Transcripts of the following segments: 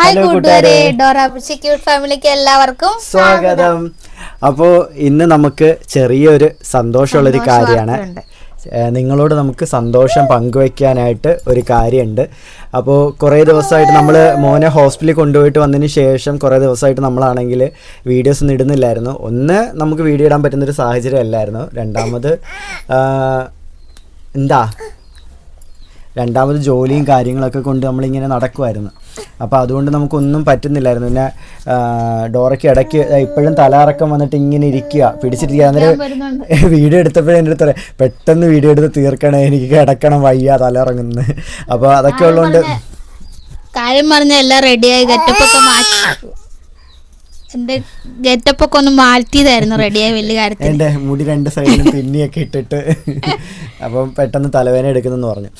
Hi കൂട്ടുകാരെ. കൂട്ടുകാരെ. Dora cute ഫാമിലിക്ക് എല്ലാവർക്കും സ്വാഗതം. അപ്പോ ഇന്ന് നമുക്ക് ചെറിയൊരു സന്തോഷമുള്ള ഒരു കാര്യമാണ്. നിങ്ങളോട് നമുക്ക് സന്തോഷം പങ്കുവെക്കാനായിട്ട് ഒരു കാര്യമുണ്ട്. അപ്പോൾ കുറേ ദിവസമായിട്ട് നമ്മൾ മോനെ ഹോസ്പിറ്റലിൽ കൊണ്ടുപോയിട്ട് വന്നതിന് ശേഷം കുറേ ദിവസമായിട്ട് നമ്മളാണെങ്കിൽ വീഡിയോസ് ഒന്നും ഇടുന്നില്ലായിരുന്നു. ഒന്ന് നമുക്ക് വീഡിയോ ഇടാൻ പറ്റുന്നൊരു സാഹചര്യം അല്ലായിരുന്നു. രണ്ടാമത് എന്താ? രണ്ടാമത് ജോലിയും കാര്യങ്ങളൊക്കെ കൊണ്ട് നമ്മളിങ്ങനെ നടക്കുമായിരുന്നു അപ്പോൾ അതുകൊണ്ട് നമുക്കൊന്നും പറ്റുന്നില്ലായിരുന്നു. പിന്നെ ഡോറയ്ക്ക് ഇടയ്ക്ക് ഇപ്പോഴും തലറക്കം വന്നിട്ട് ഇങ്ങനെ ഇരിക്കുക. പിടിച്ചിരിക്കുക അന്നേരം വീഡിയോ എടുത്തപ്പോഴേ എന്റെ അടുത്ത് പറയാം പെട്ടെന്ന് വീഡിയോ എടുത്ത് തീർക്കണേ. എനിക്ക് കിടക്കണം വയ്യ തലയിറങ്ങുന്നു അപ്പോൾ അതൊക്കെ ഉള്ളതുകൊണ്ട് കാര്യം പറഞ്ഞ എല്ലാം റെഡിയായി ഗെറ്റപ്പ് ഒക്കെ മാറ്റി. എന്റെ ഗെറ്റപ്പ് ഒക്കെ ഒന്ന് മാറ്റിയതായിരുന്നു റെഡിയായി വലിയ കാര്യത്തിൽ എന്റെ മുടി രണ്ട് സൈഡിലും പിന്നിയൊക്കെ ഇട്ടിട്ട്. അപ്പം പെട്ടെന്ന് തലവേദന എടുക്കുന്നെന്ന് പറഞ്ഞു.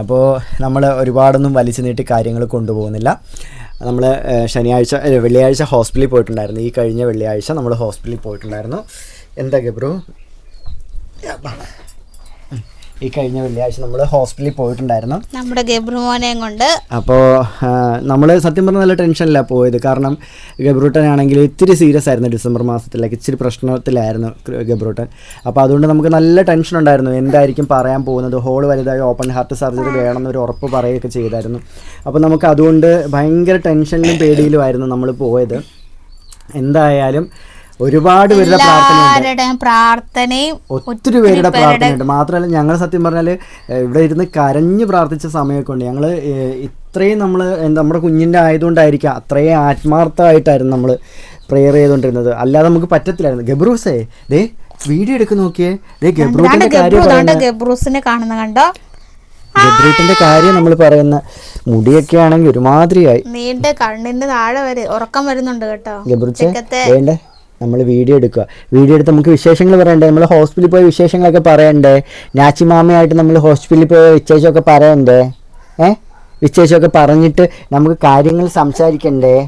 അപ്പോൾ നമ്മൾ ഒരുപാടൊന്നും വലിച്ചു നീട്ടി കാര്യങ്ങൾ കൊണ്ടുപോകുന്നില്ല. നമ്മൾ ശനിയാഴ്ച വെള്ളിയാഴ്ച ഹോസ്പിറ്റലിൽ പോയിട്ടുണ്ടായിരുന്നു. ഈ കഴിഞ്ഞ വെള്ളിയാഴ്ച നമ്മൾ ഹോസ്പിറ്റലിൽ പോയിട്ടുണ്ടായിരുന്നു. എന്താ ഗബ്രു ഉം. ഈ കഴിഞ്ഞ വെള്ളിയാഴ്ച നമ്മൾ ഹോസ്പിറ്റലിൽ പോയിട്ടുണ്ടായിരുന്നു. നമ്മുടെ ഗബ്രുമോനെയും കൊണ്ട്. അപ്പോൾ നമ്മൾ സത്യം പറഞ്ഞാൽ നല്ല ടെൻഷനിലാണ് പോയത്. കാരണം ഗബ്രൂട്ടനാണെങ്കിൽ ഇത്തിരി സീരിയസ് ആയിരുന്നു ഡിസംബർ മാസത്തിലേക്ക് ഇച്ചിരി പ്രശ്നത്തിലായിരുന്നു ഗബ്രൂട്ടൻ. അപ്പോൾ അതുകൊണ്ട് നമുക്ക് നല്ല ടെൻഷൻ ഉണ്ടായിരുന്നു. എന്തായിരിക്കും പറയാൻ പോകുന്നത്? ഹോൾ വലുതായി ഓപ്പൺ ഹാർട്ട് സർജറി വേണം എന്നൊരു ഉറപ്പ് പറയുകയൊക്കെ ചെയ്തായിരുന്നു. അപ്പോൾ നമുക്ക് അതുകൊണ്ട് ഭയങ്കര ടെൻഷനിലും പേടിയിലുമായിരുന്നു നമ്മൾ പോയത്. എന്തായാലും ഒരുപാട് പേരുടെ പ്രാർത്ഥനയുണ്ട്. പ്രാർത്ഥനയും ഒത്തിരി പേരുടെ പ്രാർത്ഥനയുണ്ട്. മാത്രമല്ല ഞങ്ങൾ സത്യം പറഞ്ഞാൽ ഇവിടെ ഇരുന്ന് കരഞ്ഞു പ്രാർത്ഥിച്ച സമയമൊക്കെ ഉണ്ട്. ഞങ്ങൾ ഇത്രയും നമ്മൾ നമ്മുടെ കുഞ്ഞിന്റെ ആയതുകൊണ്ടായിരിക്കാം അത്രയും ആത്മാർത്ഥമായിട്ടായിരുന്നു നമ്മൾ പ്രെയർ ചെയ്തുകൊണ്ടിരുന്നത്. അല്ലാതെ നമുക്ക് പറ്റത്തില്ലായിരുന്നു. ഗബ്രൂസേ ദേ വീഡിയോ എടുക്ക് നോക്കിയേ. ദേ ഗബ്രൂസിന്റെ കാര്യം ഗബ്രൂസിനെ കാണുന്ന കണ്ടോ? ഗബ്രൂട്ടിന്റെ കാര്യം നമ്മൾ പറയുന്ന മുടിയൊക്കെ ആണെങ്കിൽ ഒരുമാതിരിയായി. നീണ്ട കണ്ണിന്റെ താഴെ വരെ ഉറക്കം വരുന്നുണ്ട് കേട്ടോ. ഗബ്രൂച്ചേ വേണ്ടേ? നമ്മൾ വീഡിയോ എടുക്കുക. വീഡിയോ എടുത്ത് നമുക്ക് വിശേഷങ്ങൾ പറയണ്ടേ? നമ്മൾ ഹോസ്പിറ്റലിൽ പോയ വിശേഷങ്ങളൊക്കെ പറയണ്ടേ? നാച്ചി മാമയായിട്ട് നമ്മൾ ഹോസ്പിറ്റലിൽ പോയ വിശേഷമൊക്കെ പറയണ്ടേ? ഏ? വിശേഷമൊക്കെ പറഞ്ഞിട്ട് നമുക്ക് കാര്യങ്ങൾ സംസാരിക്കണ്ടേ?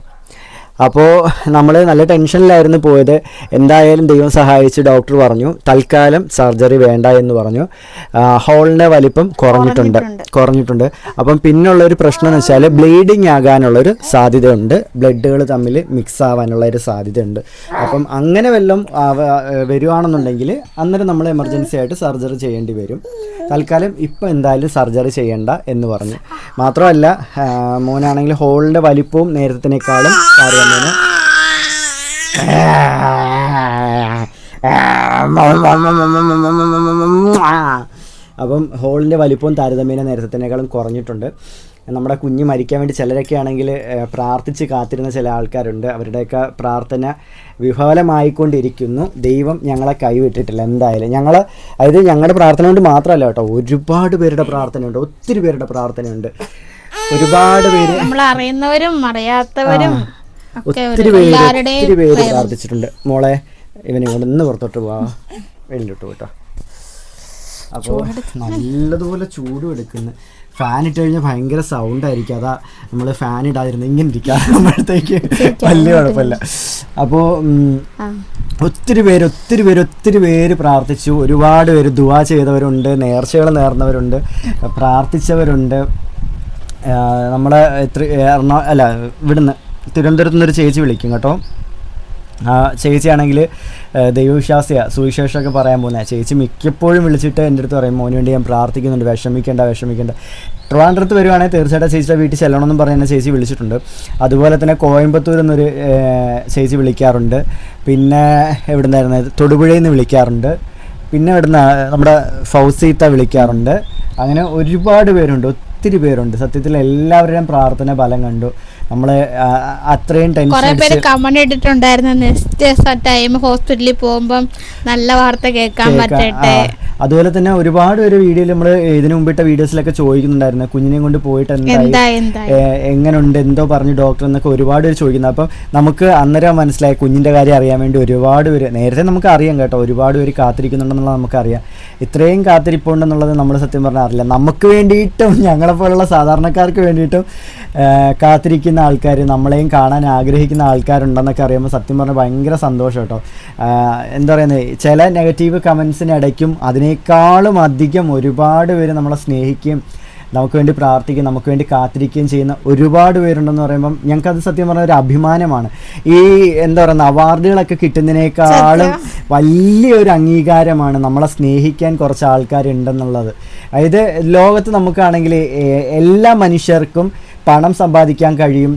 അപ്പോൾ നമ്മൾ നല്ല ടെൻഷനിലായിരുന്നു പോയത്. എന്തായാലും ദൈവം സഹായിച്ച് ഡോക്ടർ പറഞ്ഞു തൽക്കാലം സർജറി വേണ്ട എന്ന് പറഞ്ഞു. ഹോളിന്റെ വലിപ്പം കുറഞ്ഞിട്ടുണ്ട് കുറഞ്ഞിട്ടുണ്ട്. അപ്പം പിന്നുള്ള ഒരു പ്രശ്നം എന്ന് വെച്ചാൽ ബ്ലീഡിങ് ആകാനുള്ളൊരു സാധ്യതയുണ്ട്. ബ്ലഡുകൾ തമ്മിൽ മിക്സ് ആവാനുള്ള ഒരു സാധ്യതയുണ്ട്. അപ്പം അങ്ങനെ വല്ലതും വരുവാണെന്നുണ്ടെങ്കിൽ അന്നേരം നമ്മൾ എമർജൻസി ആയിട്ട് സർജറി ചെയ്യേണ്ടി വരും. തൽക്കാലം ഇപ്പം എന്തായാലും സർജറി ചെയ്യണ്ട എന്ന് പറഞ്ഞു. മാത്രമല്ല മോനാണെങ്കിൽ ഹോളിന്റെ വലിപ്പവും നേരത്തിനേക്കാളും അറിയാൻ അപ്പം ഹോളിന്റെ വലിപ്പവും താരതമ്യേന നേരത്തേക്കാളും കുറഞ്ഞിട്ടുണ്ട്. നമ്മുടെ കുഞ്ഞ് മരിക്കാൻ വേണ്ടി ചിലരൊക്കെ ആണെങ്കിൽ പ്രാർത്ഥിച്ച് കാത്തിരുന്ന ചില ആൾക്കാരുണ്ട്. അവരുടെയൊക്കെ പ്രാർത്ഥന വിഫലമായിക്കൊണ്ടിരിക്കുന്നു. ദൈവം ഞങ്ങളെ കൈവിട്ടിട്ടില്ല. എന്തായാലും ഞങ്ങൾ അതായത് ഞങ്ങളുടെ പ്രാർത്ഥന കൊണ്ട് മാത്രമല്ല കേട്ടോ ഒരുപാട് പേരുടെ പ്രാർത്ഥനയുണ്ട്. ഒത്തിരി പേരുടെ പ്രാർത്ഥനയുണ്ട്. ഒരുപാട് പേര് നമ്മൾ അറിയുന്നവരും അറിയാത്തവരും ഒത്തിരി പേര് ഒത്തിരി പേര് പ്രാർത്ഥിച്ചിട്ടുണ്ട്. മോളെ ഇവനെ കൊണ്ട് ഇന്ന് പുറത്തോട്ട് പോവാ. വെളിയിലോട്ട് പോട്ടോ അപ്പോൾ നല്ലതുപോലെ ചൂടും എടുക്കുന്നു. ഫാൻ ഇട്ട് കഴിഞ്ഞാൽ ഭയങ്കര സൗണ്ട് ആയിരിക്കും. അതാ നമ്മൾ ഫാൻ ഇടാതിരുന്നു ഇങ്ങനെ ഇരിക്കാറുമ്പോഴത്തേക്ക് വലിയ കുഴപ്പമില്ല. അപ്പോൾ. ഒത്തിരി പേര് ഒത്തിരി പേര് ഒത്തിരി പേര് പ്രാർത്ഥിച്ചു. ഒരുപാട് പേര് ദുവാ ചെയ്തവരുണ്ട്. നേർച്ചകൾ നേർന്നവരുണ്ട്. പ്രാർത്ഥിച്ചവരുണ്ട്. നമ്മളെ എത്ര എറണാ അല്ല ഇവിടുന്ന് തിരുവനന്തപുരത്ത് നിന്നൊരു ചേച്ചി വിളിക്കും കേട്ടോ. ആ ചേച്ചിയാണെങ്കിൽ ദൈവവിശ്വാസിയ. സുവിശേഷമൊക്കെ പറയാൻ പോകുന്ന. ചേച്ചി മിക്കപ്പോഴും വിളിച്ചിട്ട് എന്റെ അടുത്ത് പറയും മോന് വേണ്ടി ഞാൻ പ്രാർത്ഥിക്കുന്നുണ്ട് വിഷമിക്കേണ്ട വിഷമിക്കേണ്ട. ട്രിവാൻഡ്രത്ത് വരുവാണെങ്കിൽ തീർച്ചയായിട്ടും ചേച്ചിയുടെ വീട്ടിൽ ചെല്ലണമെന്നും പറയുന്ന ചേച്ചി വിളിച്ചിട്ടുണ്ട്. അതുപോലെ തന്നെ കോയമ്പത്തൂർ എന്നൊരു ചേച്ചി വിളിക്കാറുണ്ട്. പിന്നെ എവിടുന്നായിരുന്നു? തൊടുപുഴയിൽ നിന്ന് വിളിക്കാറുണ്ട്. പിന്നെ ഇവിടുന്ന് നമ്മുടെ ഫൗസീത്ത വിളിക്കാറുണ്ട്. അങ്ങനെ ഒരുപാട് പേരുണ്ട് ഒത്തിരി പേരുണ്ട്. സത്യത്തിൽ എല്ലാവരുടെയും പ്രാർത്ഥന ഫലം കണ്ടു. നമ്മൾ അത്രയും ടെൻഷൻ കമന്റ് ഇട്ടിട്ടുണ്ടായിരുന്നു നെക്സ്റ്റ് ടൈം ഹോസ്പിറ്റലിൽ പോകുമ്പം നല്ല വാർത്ത കേൾക്കാൻ പറ്റട്ടെ. അതുപോലെ തന്നെ ഒരുപാട് ഒരു വീഡിയോയിൽ നമ്മൾ ഇതിനു മുമ്പിട്ട വീഡിയോസിലൊക്കെ ചോദിക്കുന്നുണ്ടായിരുന്നു കുഞ്ഞിനെയും കൊണ്ട് പോയിട്ട് എന്തായി? എന്താ എന്താ പറഞ്ഞു ഡോക്ടർ എന്നൊക്കെ ഒരുപാട് പേര് ചോദിക്കുന്നു. അപ്പം നമുക്ക് അന്നേരം മനസ്സിലായി കുഞ്ഞിന്റെ കാര്യം അറിയാൻ വേണ്ടി ഒരുപാട് പേര് നേരത്തെ നമുക്ക് അറിയാം കേട്ടോ ഒരുപാട് പേര് കാത്തിരിക്കുന്നുണ്ടെന്നുള്ളത് നമുക്കറിയാം. ഇത്രയും കാത്തിരിപ്പുണ്ടെന്നുള്ളത് നമ്മൾ സത്യം പറഞ്ഞാൽ അറിയില്ല. നമുക്ക് വേണ്ടിയിട്ടും ഞങ്ങളെപ്പോലുള്ള സാധാരണക്കാർക്ക് വേണ്ടിയിട്ടും ഏഹ് കാത്തിരിക്കുന്ന ആൾക്കാർ നമ്മളെയും കാണാൻ ആഗ്രഹിക്കുന്ന ആൾക്കാരുണ്ടെന്നൊക്കെ അറിയുമ്പോൾ സത്യം പറഞ്ഞാൽ ഭയങ്കര സന്തോഷം കേട്ടോ. എന്താ പറയുന്നത് ചില നെഗറ്റീവ് കമൻസിനിടയ്ക്കും അതിനേക്കാളും അധികം ഒരുപാട് പേര് നമ്മളെ സ്നേഹിക്കുകയും നമുക്ക് വേണ്ടി പ്രാർത്ഥിക്കുകയും നമുക്ക് വേണ്ടി കാത്തിരിക്കുകയും ചെയ്യുന്ന ഒരുപാട് പേരുണ്ടെന്ന് പറയുമ്പം ഞങ്ങൾക്കത് സത്യം പറഞ്ഞ ഒരു അഭിമാനമാണ്. ഈ എന്താ പറയുന്നത് അവാർഡുകളൊക്കെ കിട്ടുന്നതിനേക്കാളും വലിയൊരു അംഗീകാരമാണ് നമ്മളെ സ്നേഹിക്കാൻ കുറച്ച് ആൾക്കാരുണ്ടെന്നുള്ളത്. അതായത് ലോകത്ത് നമുക്കാണെങ്കിൽ എല്ലാ മനുഷ്യർക്കും പണം സമ്പാദിക്കാൻ കഴിയും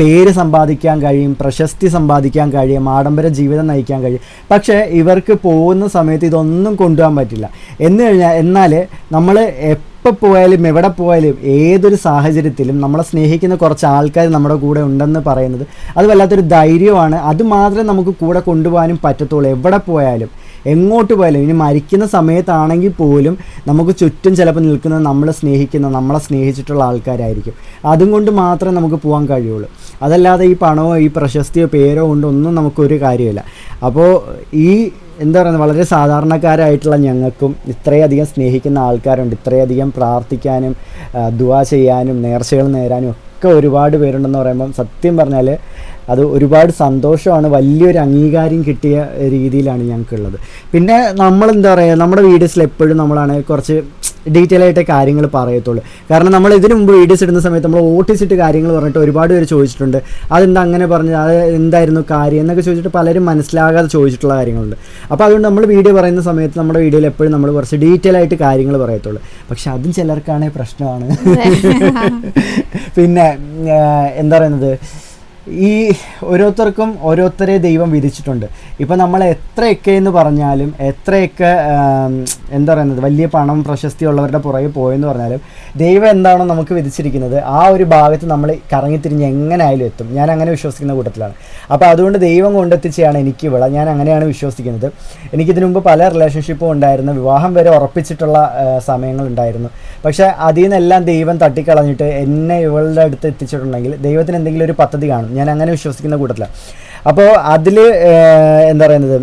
പേര് സമ്പാദിക്കാൻ കഴിയും പ്രശസ്തി സമ്പാദിക്കാൻ കഴിയും ആഡംബര ജീവിതം നയിക്കാൻ കഴിയും. പക്ഷേ ഇവർക്ക് പോകുന്ന സമയത്ത് ഇതൊന്നും കൊണ്ടുപോകാൻ പറ്റില്ല. എന്ന് കഴിഞ്ഞാൽ എന്നാൽ നമ്മൾ എപ്പോൾ പോയാലും എവിടെ പോയാലും ഏതൊരു സാഹചര്യത്തിലും നമ്മളെ സ്നേഹിക്കുന്ന കുറച്ച് ആൾക്കാർ നമ്മുടെ കൂടെ ഉണ്ടെന്ന് പറയുന്നത് അത് വല്ലാത്തൊരു ധൈര്യമാണ്. അത് മാത്രമേ നമുക്ക് കൂടെ കൊണ്ടുപോകാനും പറ്റത്തുള്ളൂ. എവിടെ പോയാലും. എങ്ങോട്ട് പോയാലും ഇനി മരിക്കുന്ന സമയത്താണെങ്കിൽ പോലും നമുക്ക് ചുറ്റും ചിലപ്പോൾ നിൽക്കുന്നത് നമ്മളെ സ്നേഹിക്കുന്ന നമ്മളെ സ്നേഹിച്ചിട്ടുള്ള ആൾക്കാരായിരിക്കും. അതും കൊണ്ട് മാത്രമേ നമുക്ക് പോകാൻ കഴിയുള്ളൂ. അതല്ലാതെ ഈ പണമോ ഈ പ്രശസ്തിയോ പേരോ കൊണ്ടൊന്നും നമുക്കൊരു കാര്യമില്ല. അപ്പോൾ ഈ എന്താ പറയുക വളരെ സാധാരണക്കാരായിട്ടുള്ള ഞങ്ങൾക്കും ഇത്രയധികം സ്നേഹിക്കുന്ന ആൾക്കാരുണ്ട്. ഇത്രയധികം പ്രാർത്ഥിക്കാനും ദുവാ ചെയ്യാനും നേർച്ചകൾ നേരാനും ഒക്കെ ഒരുപാട് പേരുണ്ടെന്ന് പറയുമ്പം സത്യം പറഞ്ഞാൽ അത് ഒരുപാട് സന്തോഷമാണ്. വലിയൊരു അംഗീകാരം കിട്ടിയ രീതിയിലാണ് ഞങ്ങൾക്കുള്ളത്. പിന്നെ നമ്മൾ എന്താ പറയുക നമ്മുടെ വീഡിയോസിൽ എപ്പോഴും നമ്മളാണ് കുറച്ച് ഡീറ്റെയിൽ ആയിട്ട് കാര്യങ്ങൾ പറയത്തുള്ളൂ. കാരണം നമ്മൾ ഇതിനു മുമ്പ് വീഡിയോസ് ഇടുന്ന സമയത്ത് നമ്മൾ ഓട്ടിച്ചിട്ട് കാര്യങ്ങൾ പറഞ്ഞിട്ട് ഒരുപാട് പേര് ചോദിച്ചിട്ടുണ്ട്. അതെന്താ അങ്ങനെ പറഞ്ഞത്? അത് എന്തായിരുന്നു കാര്യം? എന്നൊക്കെ ചോദിച്ചിട്ട് പലരും മനസ്സിലാകാതെ ചോദിച്ചിട്ടുള്ള കാര്യങ്ങളുണ്ട്. അപ്പോൾ അതുകൊണ്ട് നമ്മൾ വീഡിയോ പറയുന്ന സമയത്ത് നമ്മുടെ വീഡിയോയിൽ എപ്പോഴും നമ്മൾ കുറച്ച് ഡീറ്റെയിൽ ആയിട്ട് കാര്യങ്ങൾ പറയത്തുള്ളൂ. പക്ഷെ അതും ചിലർക്കാണെങ്കിൽ പ്രശ്നമാണ്. പിന്നെ എന്താ പറയുന്നത്? ഈ ഓരോരുത്തർക്കും ഓരോരുത്തരെ ദൈവം വിധിച്ചിട്ടുണ്ട്. ഇപ്പം നമ്മൾ എത്രയൊക്കെ എന്ന് പറഞ്ഞാലും എത്രയൊക്കെ എന്താ പറയുന്നത് വലിയ പണം പ്രശസ്തി ഉള്ളവരുടെ പുറകെ പോയെന്ന് പറഞ്ഞാലും ദൈവം എന്താണോ നമുക്ക് വിധിച്ചിരിക്കുന്നത് ആ ഒരു ഭാഗത്ത് നമ്മൾ കറങ്ങിത്തിരിഞ്ഞ് എങ്ങനെയായാലും എത്തും. ഞാൻ അങ്ങനെ വിശ്വസിക്കുന്ന കൂട്ടത്തിലാണ്. അപ്പോൾ അതുകൊണ്ട് ദൈവം കൊണ്ടെത്തിച്ചാണ് എനിക്ക് ഇവിടെ. ഞാൻ അങ്ങനെയാണ് വിശ്വസിക്കുന്നത്. എനിക്കിതിനു മുമ്പ് പല റിലേഷൻഷിപ്പും ഉണ്ടായിരുന്നു. വിവാഹം വരെ ഉറപ്പിച്ചിട്ടുള്ള സമയങ്ങളുണ്ടായിരുന്നു പക്ഷേ അതിൽ നിന്നെല്ലാം ദൈവം തട്ടിക്കളഞ്ഞിട്ട് എന്നെ ഇവളുടെ അടുത്ത് എത്തിച്ചിട്ടുണ്ടെങ്കിൽ ദൈവത്തിന് എന്തെങ്കിലും ഒരു പദ്ധതി കാണും. ഞാൻ അങ്ങനെ വിശ്വസിക്കുന്ന കൂട്ടത്തിലാണ് അപ്പോൾ അതിൽ എന്താ പറയുന്നത്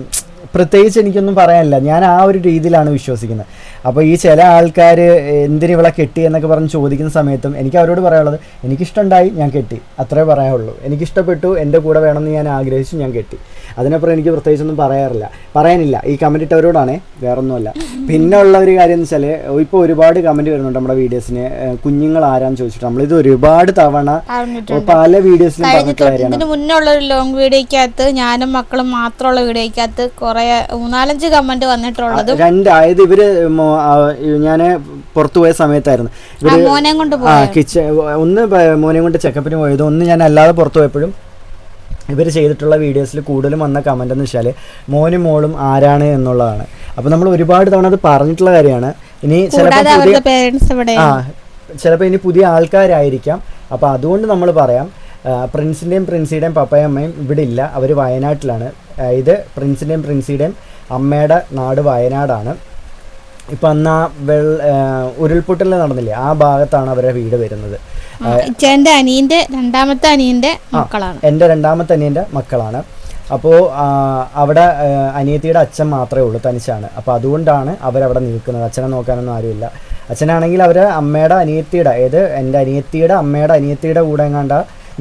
പ്രത്യേകിച്ച് എനിക്കൊന്നും പറയാനില്ല. ഞാൻ ആ ഒരു രീതിയിലാണ് വിശ്വസിക്കുന്നത്. അപ്പോൾ ഈ ചില ആൾക്കാർ എന്തിനു ഇവളെ കെട്ടി? എന്നൊക്കെ പറഞ്ഞ് ചോദിക്കുന്ന സമയത്തും എനിക്ക് അവരോട് പറയാനുള്ളത് എനിക്കിഷ്ടമുണ്ടായി ഞാൻ കെട്ടി. അത്രേ പറയാനുള്ളൂ. എനിക്കിഷ്ടപ്പെട്ടു എന്റെ കൂടെ വേണമെന്ന് ഞാൻ ആഗ്രഹിച്ചു ഞാൻ കെട്ടി. അതിനപ്പുറം എനിക്ക് പ്രത്യേകിച്ചൊന്നും പറയാറില്ല. പറയാനില്ല. ഈ കമന്റ് ഇട്ടവരോടാണേ വേറൊന്നുമല്ല. പിന്നെ ഉള്ള ഒരു കാര്യം എന്ന് വെച്ചാൽ ഇപ്പോൾ ഒരുപാട് കമന്റ് വരുന്നുണ്ട് നമ്മുടെ വീഡിയോസിന്. കുഞ്ഞുങ്ങൾ ആരാന്ന് ചോദിച്ചിട്ട്. നമ്മളിത് ഒരുപാട് തവണ പല വീഡിയോസിലും കഴിഞ്ഞിട്ടുണ്ട് കാര്യമാണ്. മുന്നേ ഉള്ള ഒരു ലോങ് വീഡിയോക്കകത്ത് ഞാനും മക്കളും മാത്രമുള്ള വീഡിയോക്കകത്ത് കുറെ മൂന്നാലഞ്ച് കമന്റ് വന്നിട്ടുള്ളത് രണ്ടായത് ഇവർ ഞാൻ പുറത്തു പോയ സമയത്തായിരുന്നു. ഇവർ മോനെ കൊണ്ട് ആ കിച്ചൺ ഒന്ന് മോനെ കൊണ്ട് ചെക്കപ്പിന് പോയത് ഒന്ന് ഞാൻ അല്ലാതെ പുറത്തു പോയപ്പോഴും ഇവർ ചെയ്തിട്ടുള്ള വീഡിയോസിൽ കൂടുതലും വന്ന കമന്റ് എന്ന് വെച്ചാൽ മോനും മോളും ആരാണ് എന്നുള്ളതാണ്. അപ്പോൾ നമ്മൾ ഒരുപാട് തവണ അത് പറഞ്ഞിട്ടുള്ള കാര്യമാണ്. ഇനി ചിലപ്പോൾ ആ ചിലപ്പോൾ ഇനി പുതിയ ആൾക്കാരായിരിക്കാം. അപ്പോൾ അതുകൊണ്ട് നമ്മൾ പറയാം പ്രിൻസിന്റെയും പ്രിൻസിയുടെയും പപ്പയും അമ്മയും ഇവിടെ ഇല്ല. അവർ വയനാട്ടിലാണ്. ഇത് പ്രിൻസിന്റെയും പ്രിൻസിയുടെയും അമ്മയുടെ നാട് വയനാടാണ്. ഇപ്പം അന്ന് ആ വെള്ള ഉരുൾപൊട്ടൽ നടന്നില്ലേ? ആ ഭാഗത്താണ് അവരുടെ വീട് വരുന്നത്. അനിയന്റെ രണ്ടാമത്തെ അനിയന്റെ മക്കളാണ്. എന്റെ രണ്ടാമത്തെ അനിയന്റെ മക്കളാണ്. അപ്പോൾ അവിടെ അനിയത്തിയുടെ അച്ഛൻ മാത്രമേ ഉള്ളൂ തനിച്ചാണ്. അപ്പോൾ അതുകൊണ്ടാണ് അവരവിടെ നിൽക്കുന്നത്. അച്ഛനെ നോക്കാനൊന്നും ആരുമില്ല. അച്ഛനാണെങ്കിൽ അവർ അമ്മയുടെ അനിയത്തിയുടെ ഏത് എന്റെ അനിയത്തിയുടെ അമ്മയുടെ അനിയത്തിയുടെ കൂടെ എങ്ങാണ്ട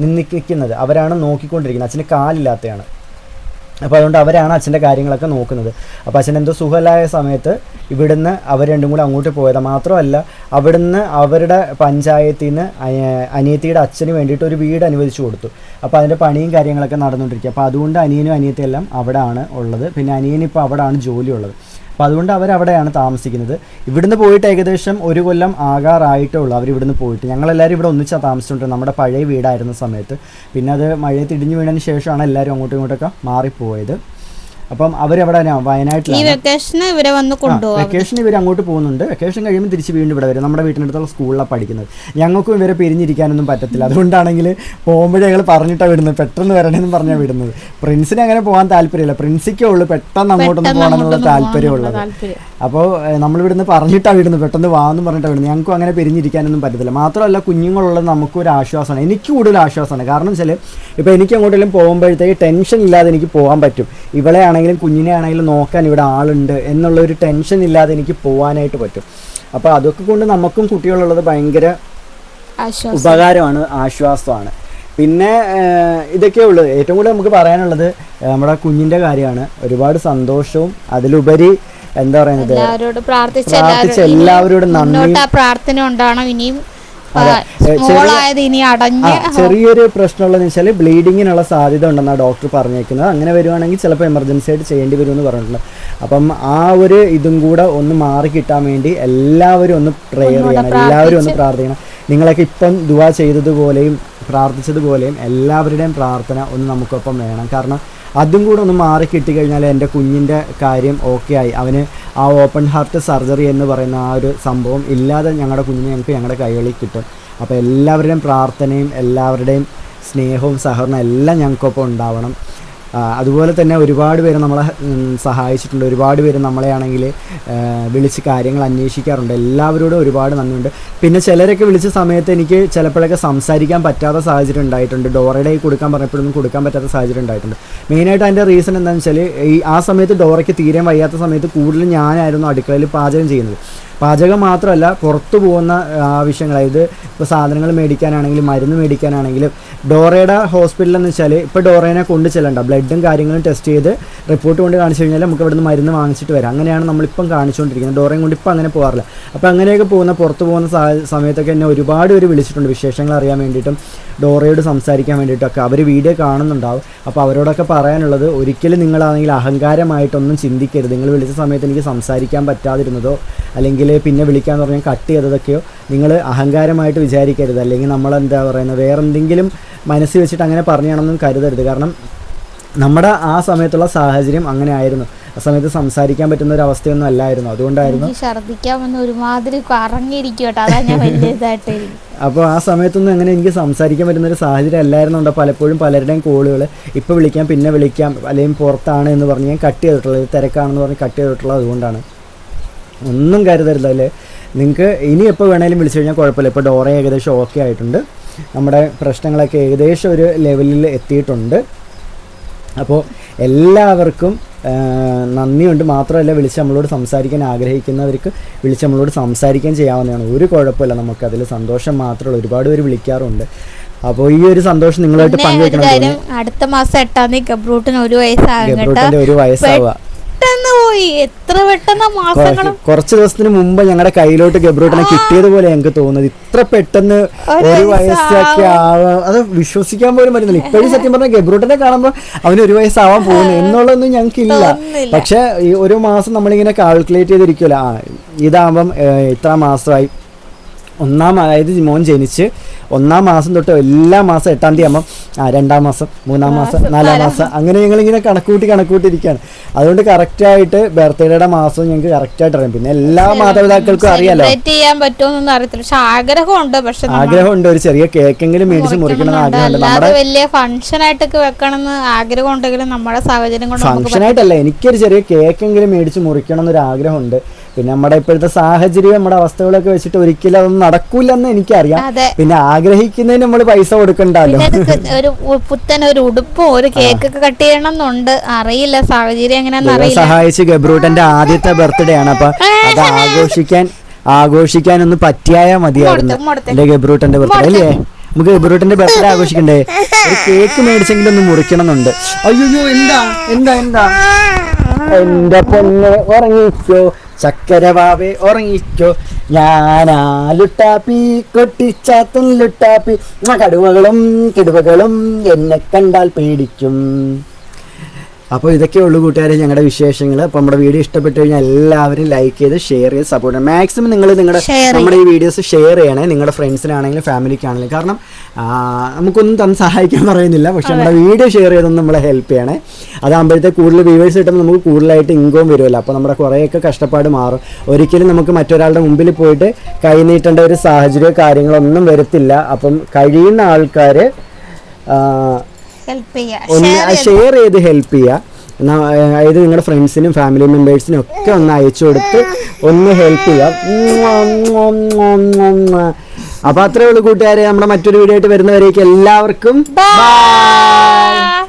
നിന്നിക്കുന്നത് അവരാണ് നോക്കിക്കൊണ്ടിരിക്കുന്നത്. അച്ഛന് കാലില്ലാത്തതാണ് അപ്പോൾ അതുകൊണ്ട് അവരാണ് അച്ഛന്റെ കാര്യങ്ങളൊക്കെ നോക്കുന്നത്. അപ്പോൾ അച്ഛൻ എന്തോ സുഖമില്ലായ സമയത്ത് ഇവിടുന്ന് അവർ രണ്ടും കൂടെ അങ്ങോട്ട് പോയത്. മാത്രമല്ല അവിടുന്ന് അവരുടെ പഞ്ചായത്തിൽ നിന്ന് അനിയത്തിയുടെ അച്ഛന് വേണ്ടിയിട്ട് ഒരു വീട് അനുവദിച്ചു കൊടുത്തു. അപ്പോൾ അതിന്റെ പണിയും കാര്യങ്ങളൊക്കെ നടന്നുകൊണ്ടിരിക്കുക. അപ്പോൾ അതുകൊണ്ട് അനിയനും അനിയത്തിയെല്ലാം അവിടെ ആണ് ഉള്ളത്. പിന്നെ അനിയനിപ്പോൾ അവിടെ ആണ് ജോലി ഉള്ളത്. അപ്പോൾ അതുകൊണ്ട് അവർ അവിടെയാണ് താമസിക്കുന്നത്. ഇവിടുന്ന് പോയിട്ട് ഏകദേശം ഒരു കൊല്ലം ആകാറായിട്ടേ ഉള്ളൂ അവർ ഇവിടുന്ന് പോയിട്ട്. ഞങ്ങളെല്ലാവരും ഇവിടെ ഒന്നിച്ചാണ് താമസിച്ചുകൊണ്ട് നമ്മുടെ പഴയ വീടായിരുന്ന സമയത്ത്. പിന്നെ അത് മഴയത്ത് ഇടിഞ്ഞു വീണതിന് ശേഷമാണ് എല്ലാവരും അങ്ങോട്ടും ഇങ്ങോട്ടൊക്കെ മാറിപ്പോയത്. അപ്പം അവരവിടെ വയനാട്ടിൽ വയനാട്ടിലാണ്. വെക്കേഷന് ഇവരെ വന്ന് കൊണ്ടുപോകും വെക്കേഷൻ ഇവർ അങ്ങോട്ട് പോകുന്നുണ്ട്. വെക്കേഷൻ കഴിയുമ്പോൾ തിരിച്ച് വീണ്ടും ഇവിടെ വരും. നമ്മുടെ വീട്ടിനടുത്തുള്ള സ്കൂളിലാണ് പഠിക്കുന്നത്. ഞങ്ങൾക്കും ഇവരെ പിരിഞ്ഞിരിക്കാനൊന്നും പറ്റത്തില്ല. അതുകൊണ്ടാണെങ്കിൽ പോകുമ്പോഴേ ഞങ്ങൾ പറഞ്ഞിട്ടാണ് വിടുന്നത്. പെട്ടെന്ന് വരണമെന്ന് പറഞ്ഞാൽ വിടുന്നത്. പ്രിൻസിന് അങ്ങനെ പോകാൻ താല്പര്യമില്ല. പ്രിൻസിക്കേ ഉള്ളൂ പെട്ടെന്ന് അങ്ങോട്ടൊന്ന് പോകണമെന്നുള്ള താല്പര്യമുള്ളത്. അപ്പോൾ നമ്മൾ ഇവിടുന്ന് പറഞ്ഞിട്ടാണ് വിടുന്നത്. പെട്ടെന്ന് വാന്ന് പറഞ്ഞിട്ടാണ് വിടുന്നത്. ഞങ്ങൾക്കും അങ്ങനെ പിരിഞ്ഞിരിക്കാനൊന്നും പറ്റത്തില്ല. മാത്രമല്ല കുഞ്ഞുങ്ങളുള്ളത് നമുക്കും ഒരു ആശ്വാസമാണ്. എനിക്ക് കൂടുതൽ ആശ്വാസമാണ്. കാരണം വെച്ചാൽ ഇപ്പോൾ എനിക്ക് അങ്ങോട്ടെങ്കിലും പോകുമ്പോഴത്തേക്ക് ടെൻഷൻ ഇല്ലാതെ എനിക്ക് പോകാൻ പറ്റും. ഇവളെ ആണെങ്കിലും കുഞ്ഞിനെ ആണെങ്കിലും നോക്കാൻ ഇവിടെ ആളുണ്ട് എന്നുള്ള ഒരു ടെൻഷൻ ഇല്ലാതെ എനിക്ക് പോകാനായിട്ട് പറ്റും. അപ്പോൾ അതൊക്കെ കൊണ്ട് നമുക്കും കുട്ടികളുള്ളത് ഭയങ്കര ഉപകാരമാണ് ആശ്വാസമാണ്. പിന്നെ ഇതൊക്കെ ഉള്ളൂ. ഏറ്റവും കൂടുതൽ നമുക്ക് പറയാനുള്ളത് നമ്മുടെ കുഞ്ഞിന്റെ കാര്യമാണ്. ഒരുപാട് സന്തോഷവും അതിലുപരി എന്താ പറയുന്നത്? എല്ലാവരോടും പ്രാർത്ഥിച്ച എല്ലാവരോടും നന്ദി. പ്രാർത്ഥന ഉണ്ടാണോ ഇനിയും ചെറിയൊരു പ്രശ്നമുള്ളതെന്ന് വെച്ചാൽ ബ്ലീഡിങ്ങിനുള്ള സാധ്യത ഉണ്ടെന്നാണ് ഡോക്ടർ പറഞ്ഞേക്കുന്നത്. അങ്ങനെ വരുവാണെങ്കിൽ ചിലപ്പോൾ എമർജൻസി ആയിട്ട് ചെയ്യേണ്ടി വരുമെന്ന് പറഞ്ഞിട്ടുണ്ട്. അപ്പം ആ ഒരു ഇതും കൂടെ ഒന്ന് മാറി കിട്ടാൻ വേണ്ടി എല്ലാവരും ഒന്ന് പ്രെയർ ചെയ്യണം. എല്ലാവരും ഒന്ന് പ്രാർത്ഥിക്കണം. നിങ്ങളൊക്കെ ഇപ്പം ദുവാ ചെയ്തതുപോലെയും പ്രാർത്ഥിച്ചതുപോലെയും എല്ലാവരുടെയും പ്രാർത്ഥന ഒന്ന് നമുക്കൊപ്പം വേണം. കാരണം അതും കൂടെ ഒന്ന് മാറി കിട്ടിക്കഴിഞ്ഞാൽ എന്റെ കുഞ്ഞിന്റെ കാര്യം ഓക്കെ ആയി. അവന് ആ ഓപ്പൺ ഹാർട്ട് സർജറി എന്ന് പറയുന്ന ആ ഒരു സംഭവം ഇല്ലാതെ ഞങ്ങളുടെ കുഞ്ഞിനെ ഞങ്ങൾക്ക് ഞങ്ങളുടെ കൈകളിൽ കിട്ടും. അപ്പോൾ എല്ലാവരുടെയും പ്രാർത്ഥനയും എല്ലാവരുടെയും സ്നേഹവും സഹകരണവും എല്ലാം ഞങ്ങൾക്കൊപ്പം ഉണ്ടാവണം. അതുപോലെ തന്നെ ഒരുപാട് പേര് നമ്മളെ സഹായിച്ചിട്ടുണ്ട്. ഒരുപാട് പേര് നമ്മളെ ആണെങ്കിൽ വിളിച്ച് കാര്യങ്ങൾ അന്വേഷിക്കാറുണ്ട്. എല്ലാവരോടും ഒരുപാട് നന്ദിയുണ്ട്. പിന്നെ ചിലരൊക്കെ വിളിച്ച സമയത്ത് എനിക്ക് ചിലപ്പോഴൊക്കെ സംസാരിക്കാൻ പറ്റാത്ത സാഹചര്യം ഉണ്ടായിട്ടുണ്ട്. ഡോറയുടെ കൊടുക്കാൻ പറഞ്ഞപ്പോഴൊന്നും കൊടുക്കാൻ പറ്റാത്ത സാഹചര്യം ഉണ്ടായിട്ടുണ്ട്. മെയിനായിട്ട് അതിന്റെ റീസൺ എന്താണെന്ന് വെച്ചാൽ ഈ ആ സമയത്ത് ഡോറയ്ക്ക് തീരെ വയ്യാത്ത സമയത്ത് കൂടുതലും ഞാനായിരുന്നു അടുക്കളയിൽ പാചകം ചെയ്യുന്നത്. പാചകം മാത്രമല്ല പുറത്തു പോകുന്ന ആവശ്യങ്ങൾ. അതായത് ഇപ്പോൾ സാധനങ്ങൾ മേടിക്കാനാണെങ്കിലും മരുന്ന് മേടിക്കാനാണെങ്കിലും ഡോറയുടെ ഹോസ്പിറ്റൽ എന്ന് വെച്ചാൽ ഇപ്പോൾ ഡോറേനെ കൊണ്ട് ചെല്ലണ്ട. ബ്ലഡും കാര്യങ്ങളും ടെസ്റ്റ് ചെയ്ത് റിപ്പോർട്ട് കൊണ്ട് കാണിച്ചു കഴിഞ്ഞാൽ നമുക്ക് ഇവിടുന്ന് മരുന്ന് വാങ്ങിച്ചിട്ട് വരാം. അങ്ങനെയാണ് നമ്മളിപ്പം കാണിച്ചുകൊണ്ടിരിക്കുന്നത് ഡോറയും കൊണ്ട് ഇപ്പം അങ്ങനെ പോകാറില്ല അപ്പോൾ അങ്ങനെയൊക്കെ പോകുന്ന പുറത്ത് പോകുന്ന സമയത്തൊക്കെ എന്നെ ഒരുപാട് പേര് വിളിച്ചിട്ടുണ്ട്. വിശേഷങ്ങൾ അറിയാൻ വേണ്ടിയിട്ടും. ഡോറയോട് സംസാരിക്കാൻ വേണ്ടിയിട്ടൊക്കെ അവർ വീഡിയോ കാണുന്നുണ്ടാവും. അപ്പോൾ അവരോടൊക്കെ പറയാനുള്ളത് ഒരിക്കലും നിങ്ങളാണെങ്കിൽ അഹങ്കാരമായിട്ടൊന്നും ചിന്തിക്കരുത്. നിങ്ങൾ വിളിച്ച സമയത്ത് എനിക്ക് സംസാരിക്കാൻ പറ്റാതിരുന്നതോ അല്ലെങ്കിൽ പിന്നെ വിളിക്കാൻ പറഞ്ഞാൽ കട്ട് ചെയ്തതൊക്കെയോ നിങ്ങൾ അഹങ്കാരമായിട്ട് വിചാരിക്കരുത്. അല്ലെങ്കിൽ നമ്മളെന്താ പറയുന്നത് വേറെ എന്തെങ്കിലും മനസ്സിൽ വെച്ചിട്ട് അങ്ങനെ പറഞ്ഞാണെന്നും കരുതരുത്. കാരണം നമ്മുടെ ആ സമയത്തുള്ള സാഹചര്യം അങ്ങനെ ആയിരുന്നു. ആ സമയത്ത് സംസാരിക്കാൻ പറ്റുന്ന ഒരു അവസ്ഥയൊന്നും അല്ലായിരുന്നു. അതുകൊണ്ടായിരുന്നു ഛർദ്ദിക്കാൻ ഒരുമാതിരി കറങ്ങിയിരിക്കും കേട്ടോ. അതാ ഞാൻ അപ്പോൾ ആ സമയത്തൊന്നും അങ്ങനെ എനിക്ക് സംസാരിക്കാൻ പറ്റുന്ന ഒരു സാഹചര്യം അല്ലായിരുന്നുണ്ട് പലപ്പോഴും പലരുടെയും കോളുകൾ ഇപ്പോൾ വിളിക്കാം പിന്നെ വിളിക്കാം അല്ലെങ്കിൽ പുറത്താണ് എന്ന് പറഞ്ഞ് ഞാൻ കട്ട് ചെയ്തിട്ടുള്ളത് തിരക്കാണെന്ന് പറഞ്ഞ് കട്ട് ചെയ്തിട്ടുള്ളത് അതുകൊണ്ടാണ്. ഒന്നും കരുതരുത് അല്ലേ? നിങ്ങൾക്ക് ഇനി എപ്പോൾ വേണേലും വിളിച്ചു കഴിഞ്ഞാൽ കുഴപ്പമില്ല. ഇപ്പോൾ ഡോറ ഏകദേശം ഓക്കെ ആയിട്ടുണ്ട്. നമ്മുടെ പ്രശ്നങ്ങളൊക്കെ ഏകദേശം ഒരു ലെവലിൽ എത്തിയിട്ടുണ്ട്. അപ്പോൾ എല്ലാവർക്കും നന്ദിയുണ്ട്. മാത്രമല്ല വിളിച്ച് നമ്മളോട് സംസാരിക്കാൻ ആഗ്രഹിക്കുന്നവർക്ക് വിളിച്ച് നമ്മളോട് സംസാരിക്കാൻ ചെയ്യാവുന്നതാണ്. ഒരു കുഴപ്പമില്ല നമുക്ക് അതിൽ സന്തോഷം മാത്രമല്ല ഒരുപാട് പേര് വിളിക്കാറുണ്ട്. അപ്പോൾ ഈ ഒരു സന്തോഷം നിങ്ങളായിട്ട് പങ്കുവെക്കണം അടുത്ത മാസം എട്ടാം തീയതി ഗബ്രൂട്ടിന് ഒരു വയസ്സാകും ഒരു വയസ്സാവുക. പെട്ടെന്ന് പോയി. എത്ര പെട്ടെന്ന് മാസങ്ങളും? കുറച്ച് ദിവസത്തിന് മുമ്പ് ഞങ്ങളുടെ കയ്യിലോട്ട് ഗബ്രൂട്ടിനെ കിട്ടിയത് പോലെ ഞങ്ങൾക്ക് തോന്നുന്നത്. ഇത്ര പെട്ടെന്ന് ഒരു. വയസ്സൊക്കെ ആവാം അത് വിശ്വസിക്കാൻ പോലും പറ്റുന്നില്ല. ഇപ്പോഴും സത്യം പറഞ്ഞാൽ ഗബ്രോട്ടിനെ കാണുമ്പോൾ അവന് ഒരു വയസ്സാവാൻ പോകുന്നു എന്നുള്ളതൊന്നും ഞങ്ങൾക്കില്ല. ഇല്ല പക്ഷെ ഈ ഒരു മാസം നമ്മളിങ്ങനെ കാൽക്കുലേറ്റ് ചെയ്തിരിക്കുമല്ലോ ആ ഇതാകുമ്പം ഇത്ര മാസമായി. ഒന്നാം അതായത് മോൻ ജനിച്ച് ഒന്നാം മാസം തൊട്ട് എല്ലാ മാസം എട്ടാം തീയതി ആകുമ്പം ആ രണ്ടാം മാസം മൂന്നാം മാസം നാലാം മാസം. അങ്ങനെ ഞങ്ങളിങ്ങനെ കണക്കൂട്ടി കണക്കൂട്ടിരിക്കുകയാണ് അതുകൊണ്ട് കറക്റ്റായിട്ട് ബർത്ത്ഡേയുടെ മാസം ഞങ്ങൾക്ക് കറക്റ്റായിട്ട് അറിയാം. പിന്നെ എല്ലാ മാതാപിതാക്കൾക്കും അറിയാലോ? ചെയ്യാൻ പറ്റുമെന്നൊന്നും അറിയത്തില്ല. പക്ഷെ ആഗ്രഹമുണ്ട് പക്ഷെ ആഗ്രഹമുണ്ട് ഒരു ചെറിയ കേക്കെങ്കിലും മേടിച്ച് മുറിക്കണം. ആഗ്രഹമുണ്ട്. നമ്മുടെ വലിയ ഫംഗ്ഷൻ ആയിട്ടൊക്കെ വെക്കണമെന്ന് ആഗ്രഹം ഉണ്ടെങ്കിലും നമ്മുടെ സാഹചര്യം കൊണ്ട് ഫംഗ്ഷൻ ആയിട്ടല്ല എനിക്കൊരു ചെറിയ കേക്കെങ്കിലും മേടിച്ച് മുറിക്കണം എന്നൊരു ആഗ്രഹമുണ്ട്. പിന്നെ നമ്മുടെ ഇപ്പോഴത്തെ സാഹചര്യം നമ്മുടെ അവസ്ഥകളൊക്കെ വെച്ചിട്ട് ഒരിക്കലും അതൊന്നും നടക്കൂലെന്ന് എനിക്കറിയാം. പിന്നെ ആഗ്രഹിക്കുന്നതിന് നമ്മൾ പൈസ കൊടുക്കണ്ടല്ലോ പിന്നെ ഒരു പുത്തൻ ഒരു ഉടുപ്പും ഒരു കേക്ക് കട്ട് ചെയ്യണം എന്നുണ്ട് അറിയില്ല സാഹചര്യം എങ്ങനെയാണെന്ന് അറിയില്ല. സഹായിച്ച് ഗബ്രൂട്ടന്റെ ആദ്യത്തെ ബർത്ത്ഡേ ആണ്. അപ്പൊ അത് ആഘോഷിക്കാൻ ആഘോഷിക്കാനൊന്ന് പറ്റിയായ മതിയായിരുന്നു. എന്റെ ഗബ്രൂട്ടന്റെ ബർത്ത്ഡേ അല്ലേ? നമുക്ക് ഗബ്രൂട്ടന്റെ ബർത്ത്ഡേ ആഘോഷിക്കണ്ടേ? ഒരു കേക്ക് മേടിച്ചെങ്കിലും ഒന്ന് മുറിക്കണം എന്നുണ്ട് അയ്യോ എന്താ? എന്താ എന്താ? എന്റെ പൊന്ന് ഉറങ്ങിക്കോ? ചക്കരവാവേ ഉറങ്ങിക്കോ. ഞാനാലുട്ടാപ്പി കൊട്ടിച്ചാത്തൻ ലുട്ടാപ്പി കടുവകളും കിടുവകളും എന്നെ കണ്ടാൽ പേടിക്കും. അപ്പോൾ ഇതൊക്കെ ഉള്ളൂ കൂട്ടുകാരെ ഞങ്ങളുടെ വിശേഷങ്ങൾ. അപ്പോൾ നമ്മുടെ വീഡിയോ ഇഷ്ടപ്പെട്ടു കഴിഞ്ഞാൽ എല്ലാവരും ലൈക്ക് ചെയ്ത് ഷെയർ ചെയ്ത് സപ്പോർട്ട് ചെയ്യണം. മാക്സിമം നിങ്ങൾ നിങ്ങളുടെ നമ്മുടെ ഈ വീഡിയോസ് ഷെയർ ചെയ്യണേ. നിങ്ങളുടെ ഫ്രണ്ട്സിനാണെങ്കിലും ഫാമിലിക്കാണെങ്കിലും കാരണം നമുക്കൊന്നും തന്ന് സഹായിക്കാൻ പറയുന്നില്ല. പക്ഷെ നമ്മുടെ വീഡിയോ ഷെയർ ചെയ്തൊന്നും നമ്മളെ ഹെൽപ്പ് ചെയ്യണേ. അതാകുമ്പോഴത്തെ കൂടുതൽ വ്യൂവേഴ്സ് കിട്ടുമ്പോൾ നമുക്ക് കൂടുതലായിട്ട് ഇൻകം വരുമല്ലോ. അപ്പോൾ നമ്മുടെ കുറേയൊക്കെ കഷ്ടപ്പാട് മാറും. ഒരിക്കലും നമുക്ക് മറ്റൊരാളുടെ മുമ്പിൽ പോയിട്ട് കൈനീട്ടേണ്ട ഒരു സാഹചര്യമോ കാര്യങ്ങളൊന്നും വരത്തില്ല. അപ്പം കഴിയുന്ന ആൾക്കാർ ഒന്ന് ഷെയർ ചെയ്ത് ഹെൽപ്പ് ചെയ്യുക അതായത് നിങ്ങളുടെ ഫ്രണ്ട്സിനും ഫാമിലി മെമ്പേഴ്സിനും ഒക്കെ ഒന്ന് അയച്ചു കൊടുത്ത് ഒന്ന് ഹെൽപ്പ് ചെയ്യുക അപ്പൊ അത്രേ ഉള്ളൂ കൂട്ടുകാരെ. നമ്മുടെ മറ്റൊരു വീഡിയോ ആയിട്ട് വരുന്നവരേക്ക് എല്ലാവർക്കും Bye.